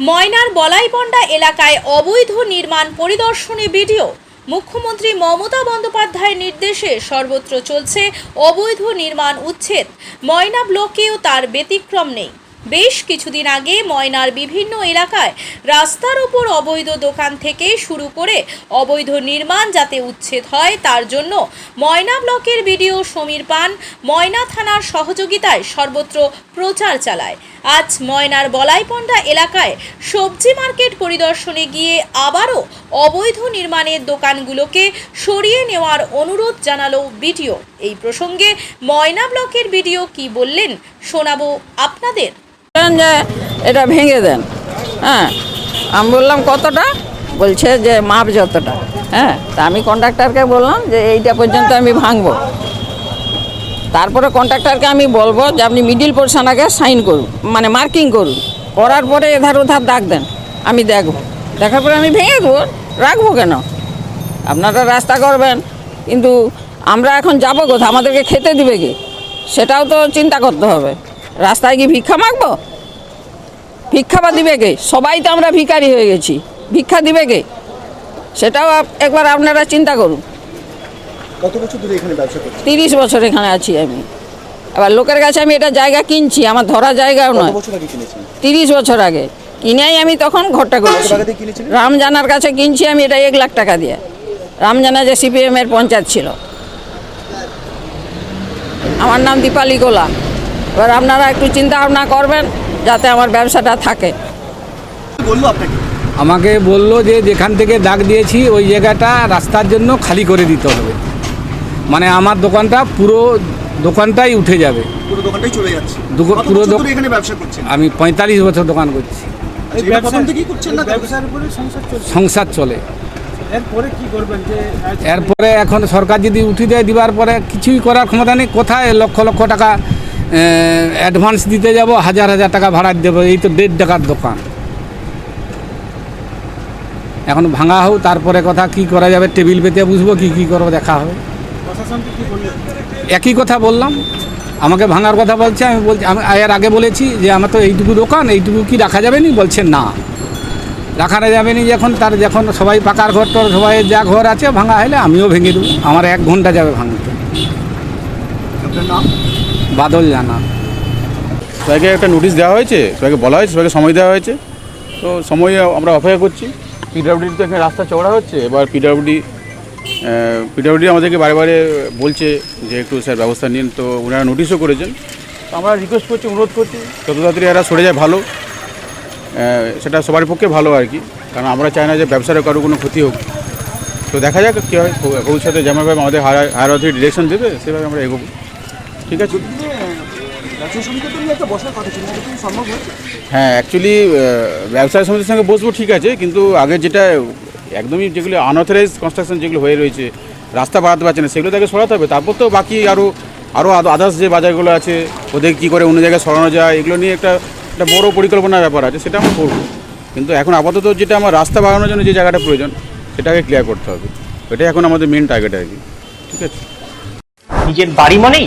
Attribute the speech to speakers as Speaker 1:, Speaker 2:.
Speaker 1: ময়নার বলাইপন্ডা এলাকায় অবৈধ নির্মাণ পরিদর্শনে ভিডিও মুখ্যমন্ত্রী মমতা বন্দ্যোপাধ্যায়ের নির্দেশে সর্বত্র চলছে অবৈধ নির্মাণ উচ্ছেদ। ময়না ব্লকেও তার ব্যতিক্রম নেই। বেশ কিছুদিন আগে ময়নার বিভিন্ন এলাকায় রাস্তার ওপর অবৈধ দোকান থেকে শুরু করে অবৈধ নির্মাণ যাতে উচ্ছেদ হয়, তার জন্য ময়না ব্লকের বিডিও সমীর পান ময়না থানার সহযোগিতায় সর্বত্র প্রচার চালায়। আজ ময়নার বলাইপন্ডা এলাকায় সবজি মার্কেট পরিদর্শনে গিয়ে আবারও অবৈধ নির্মাণের দোকানগুলোকে সরিয়ে নেওয়ার অনুরোধ জানালো বিডিও। এই প্রসঙ্গে ময়না ব্লকের বিডিও কি বললেন শোনাবো আপনাদের।
Speaker 2: যে এটা ভেঙে দেন। হ্যাঁ আমি বললাম, কতটা? বলছে যে, মাপ যতটা। হ্যাঁ তা আমি কন্ট্রাক্টরকে বললাম যে, এইটা পর্যন্ত আমি ভাঙবো। তারপরে কন্ট্রাক্টরকে আমি বলব যে, আপনি মিডিল পোর্শন আগে সাইন করুন মানে মার্কিং করুন। করার পরে এধার ওধার ডাক দেন, আমি দেখব। দেখার পরে আমি ভেঙে দেবো, রাখব কেন? আপনারা রাস্তা করবেন, কিন্তু আমরা এখন যাব কোথাও আমাদেরকে খেতে দিবে কি? সেটাও তো চিন্তা করতে হবে। রাস্তায় কি ভিক্ষা মাগবো? ভিক্ষা বা দিবে কে? সবাই তো আমরা ভিখারি হয়ে গেছি। ভিক্ষা দিবে কে? সেটাও একবার আপনারা চিন্তা করুন।
Speaker 3: কত বছর ধরে এখানে ব্যবসা করছেন?
Speaker 2: তিরিশ বছর এখানে আছি আমি। এবার লোকের কাছে আমি এটা জায়গা কিনছি আমার ধরা জায়গাও নয়। তিরিশ বছর আগে। কিনেই আমি তখন ঘরটা করেছি। রামজানার কাছে কিনছি আমি এটা এক লাখ টাকা দিয়ে। রামজানা যে সিপিএম এর পঞ্চায়েত ছিল। আমার নাম দীপালি গোলা। এবার আপনারা একটু চিন্তা ভাবনা করবেন যাতে আমার ব্যবসাটা থাকে।
Speaker 3: বলল আপনাকে?
Speaker 4: আমাকে বলল যে যেখান থেকে দাগ দিয়েছি ওই জায়গাটা রাস্তার জন্য খালি করে দিতে হবে। মানে আমার দোকানটা পুরো দোকানটাই উঠে যাবে।
Speaker 3: পুরো দোকানটাই চলে যাচ্ছে।
Speaker 4: পুরো
Speaker 3: বছর এখানে ব্যবসা করছেন?
Speaker 4: আমি পঁয়তাল্লিশ বছর দোকান করছি।
Speaker 3: আচ্ছা,
Speaker 5: সংসার
Speaker 4: চলে।
Speaker 5: এরপরে কি করবেন যে আজ
Speaker 4: এরপরে এখন সরকার যদি উঠে দেয় দিবার পরে কিছুই করার ক্ষমতা নেই। কোথায় লক্ষ লক্ষ টাকা অ্যাডভান্স দিতে যাব হাজার হাজার টাকা ভাড়া দেবো এই তো দেড় টাকার দোকান। এখন ভাঙা হোক তারপরে কথা কি করা যাবে টেবিল পেতে বুঝব কি কি করব দেখা হবে। একই কথা বললাম আমাকে ভাঙার কথা বলছে আমি বলছি আমি এর আগে বলেছি যে আমার তো এইটুকু দোকান এইটুকু কি রাখা যাবে নি? বলছে না। রাখা যাবে নি যখন তার যখন সবাই পাকার ঘর টর সবাই যা ঘর আছে ভাঙা হলে আমিও ভেঙে দেবো আমার এক ঘণ্টা যাবে ভাঙতে।
Speaker 3: আপনার নাম?
Speaker 4: বাদল জানা।
Speaker 6: সবাইকে একটা নোটিশ দেওয়া হয়েছে, সবাইকে বলা হয়েছে, সবাইকে সময় দেওয়া হয়েছে। তো সময় আমরা অপেক্ষা করছি। পিডাব্লিউডি তো এখানে রাস্তা চওড়া হচ্ছে, এবার পিডাব্লিউডি পিডাব্লিউডি আমাদেরকে বারে বারে বলছে যে একটু স্যার ব্যবস্থা নিন, তো ওনারা নোটিশও করেছেন। তো আমরা রিকোয়েস্ট করছি, অনুরোধ করছি, যত তাড়াতাড়ি এরা সরে যায় ভালো সেটা সবার পক্ষে ভালো আর কি। কারণ আমরা চাই না যে ব্যবসার কারও কোনো ক্ষতি হোক। তো দেখা যাক কী হয়, ভবিষ্যতে যেমনভাবে আমাদের হায়ার হায়ার অথরিটি ডিরেকশন দেবে, সেভাবে আমরা এগোবো। ঠিক আছে? হ্যাঁ অ্যাকচুয়ালি ব্যবসায় সমিতির সঙ্গে বসবো ঠিক আছে কিন্তু আগে যেটা একদমই যেগুলো আনঅথরাইজ কনস্ট্রাকশন যেগুলো হয়ে রয়েছে রাস্তা বাড়াতে পারছে না সেগুলো তাকে সরাতে হবে তারপর তো বাকি আরও আরও আদার্স যে বাজারগুলো আছে ওদের কী করে অন্য জায়গায় সরানো যায় এগুলো নিয়ে একটা একটা বড় পরিকল্পনার ব্যাপার আছে সেটা আমরা করব। কিন্তু এখন আপাতত যেটা আমার রাস্তা বাড়ানোর জন্য যে জায়গাটা প্রয়োজন সেটাকে ক্লিয়ার করতে হবে। এটাই এখন আমাদের মেন টার্গেট আর কি ঠিক আছে?
Speaker 7: নিজের বাড়ি মানেই